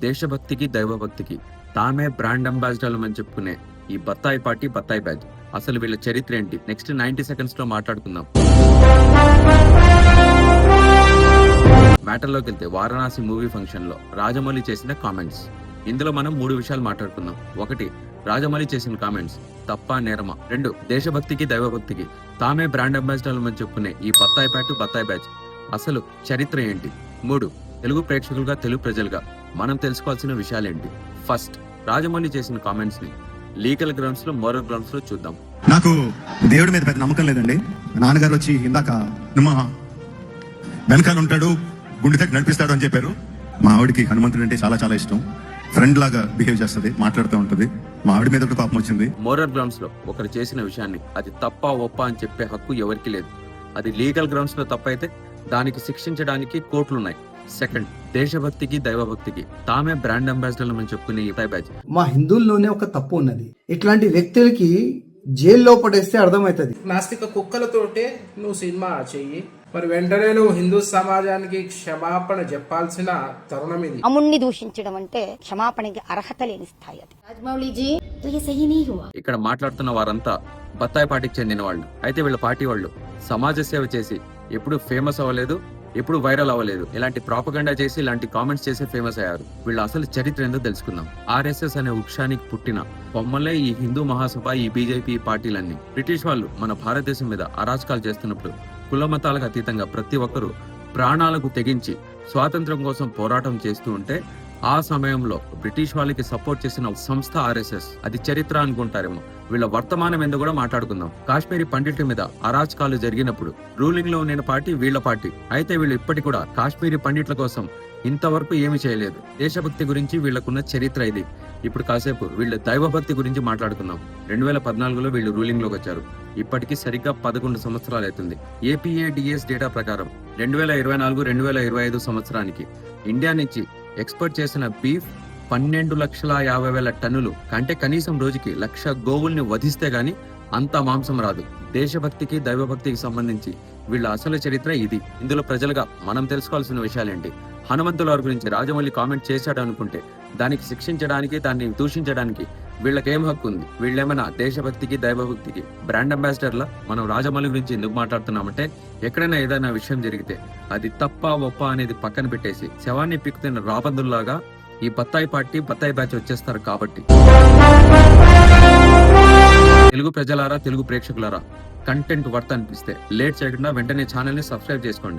దేశభక్తికి దైవభక్తికి. తామే బ్రాండ్ అంబాసిడర్లు అని చెప్పుకునే ఈ బత్తాయి పార్టీ బత్తాయి బ్యాచ్. అసలు వీళ్ళ చరిత్ర ఏంటి? నెక్స్ట్ నైన్టీ సెకండ్స్లో మాట్లాడుకుందాం. మ్యాటర్లోకి వెళ్తే వారణాసి మూవీ ఫంక్షన్లో రాజమౌళి చేసిన కామెంట్స్. ఇందులో మనం మూడు విషయాలు మాట్లాడుకుందాం. ఒకటి రాజమౌళి చేసిన కామెంట్స్. తప్ప నేరమా? రెండు దేశభక్తికి దైవభక్తికి. తామే బ్రాండ్ అంబాసిడర్లు అని చెప్పుకునే ఈ బత్తాయి ప్యాటు బత్తాయి బ్యాచ్. అసలు చరిత్ర ఏంటి? మూడు తెలుగు ప్రేక్షకులుగా తెలుగు ప్రజలుగా. మనం తెలుసుకోవాల్సిన విషయాలేంటి? ఫస్ట్ రాజమౌళి చేసిన కామెంట్స్ని లీగల్ గ్రౌండ్స్లో మోరల్ గ్రౌండ్స్లో చూద్దాం. నాకు దేవుడి మీద పెద్ద నమ్మకం లేదండి. నాన్నగారు వచ్చి ఇందాక నువ్వు వెనకాల ఉంటాడు గుండె దగ్గర నడిపిస్తాడు అని చెప్పారు. మా ఆవిడకి హనుమంతుడు అంటే చాలా చాలా ఇష్టం. ఫ్రెండ్ లాగా బిహేవ్ చేస్తుంది మాట్లాడుతూ ఉంటుంది. మా ఆవిడ మీద కూడా పాపం వచ్చింది. మోరల్ గ్రౌండ్స్లో ఒకరు చేసిన విషయాన్ని అది తప్ప ఒప్ప అని చెప్పే హక్కు ఎవరికి లేదు. అది లీగల్ గ్రౌండ్స్లో తప్పైతే దానికి శిక్షించడానికి కోర్టులున్నాయి. సెకండ్ దేశభక్తికి దైవభక్తికి. తామే బ్రాండ్ అంబాసిడర్లమని చెప్పుకునే ఈ బ్యాచ్ మా హిందువుల్లోనే ఒక తప్పు ఉన్నది. ఇట్లాంటి వ్యక్తులకి జైల్లో పడేస్తే అర్థమవుతుంది. నాస్తిక కుక్కలతోటే నువ్వు సినిమా చెయ్యి. మరి వెంటనే నువ్వు హిందూ సమాజానికి క్షమాపణ చెప్పాల్సిన తరుణం ఇది. అమ్ముణ్ణి దూషించడం అంటే క్షమాపణకి అర్హత లేని స్థాయి అది. రాజమౌళిజీ ఇక్కడ మాట్లాడుతున్న వారంతా బత్తాయి పార్టీకి చెందిన వాళ్ళు. అయితే వీళ్ళ పార్టీ వాళ్ళు సమాజ సేవ చేసి ఎప్పుడు ఫేమస్ అవ్వలేదు ఎప్పుడు వైరల్ అవ్వలేదు. ఇలాంటి ప్రాపగండా చేసి ఇలాంటి కామెంట్స్ చేసే ఫేమస్ అయ్యారు. వీళ్ళ అసలు చరిత్ర ఏందో తెలుసుకుందాం. ఆర్ఎస్ఎస్ అనే వృక్షానికి పుట్టిన బొమ్మలే ఈ హిందూ మహాసభ ఈ బీజేపీ ఈ పార్టీలన్నీ. బ్రిటిష్ వాళ్ళు మన భారతదేశం మీద అరాచకాలు చేస్తున్నప్పుడు కులమతాలకు అతీతంగా ప్రతి ఒక్కరూ ప్రాణాలకు తెగించి స్వాతంత్రం కోసం పోరాటం చేస్తూ ఉంటే ఆ సమయంలో బ్రిటిష్ వాళ్ళకి సపోర్ట్ చేసిన సంస్థ ఆర్ఎస్ఎస్. అది చరిత్ర అనుకుంటారేమో. వీళ్ళ వర్తమానం ఎందుకు కూడా మాట్లాడుకుందాం. కాశ్మీరీ పండిట్ల మీద అరాచకాలు జరిగినప్పుడు రూలింగ్లో ఉన్న పార్టీ వీళ్ళ పార్టీ. అయితే వీళ్ళు ఇప్పటి కూడా కాశ్మీరీ పండిట్ల కోసం ఇంతవరకు ఏమి చేయలేదు. దేశభక్తి గురించి వీళ్ళకున్న చరిత్ర ఇది. ఇప్పుడు కాసేపు వీళ్ళ దైవభక్తి గురించి మాట్లాడుకుందాం. రెండు వేల పద్నాలుగులో వీళ్ళు రూలింగ్లోకి వచ్చారు. ఇప్పటికీ సరిగ్గా పదకొండు సంవత్సరాలు అవుతుంది. ఏపీఏడిఎస్ డేటా ప్రకారం రెండు వేల ఇరవై నాలుగు రెండు వేల ఇరవై ఐదు సంవత్సరానికి ఇండియా నుంచి ఎక్స్పోర్ట్ చేసిన బీఫ్ పన్నెండు లక్షల యాభై వేల టన్నులు. అంటే కనీసం రోజుకి లక్ష గోవుల్ని వధిస్తే గాని అంత మాంసం రాదు. దేశభక్తికి దైవభక్తికి సంబంధించి వీళ్ళ అసలు చరిత్ర ఇది. ఇందులో ప్రజలుగా మనం తెలుసుకోవాల్సిన విషయాలేంటి? హనుమంతుల వారి గురించి రాజమౌళి కామెంట్ చేశాడు అనుకుంటే దానికి శిక్షించడానికి దాన్ని దూషించడానికి వీళ్ళకేం హక్కు ఉంది? వీళ్ళేమైనా దేశభక్తికి దైవభక్తికి బ్రాండ్ అంబాసిడర్ల? మనం రాజమౌళి గురించి ఎందుకు మాట్లాడుతున్నామంటే ఎక్కడైనా ఏదైనా విషయం జరిగితే అది తప్ప ఒప్ప అనేది పక్కన పెట్టేసి శవాన్ని పిక్కుతున్న రాబందుల్లాగా ఈ బత్తాయి పార్టీ బత్తాయి బ్యాచ్ వచ్చేస్తారు కాబట్టి. తెలుగు ప్రజలారా తెలుగు ప్రేక్షకులారా కంటెంట్ వర్త్ అనిపిస్తే లేట్ చేయకుండా వెంటనే ఛానల్ని సబ్స్క్రైబ్ చేసుకోండి.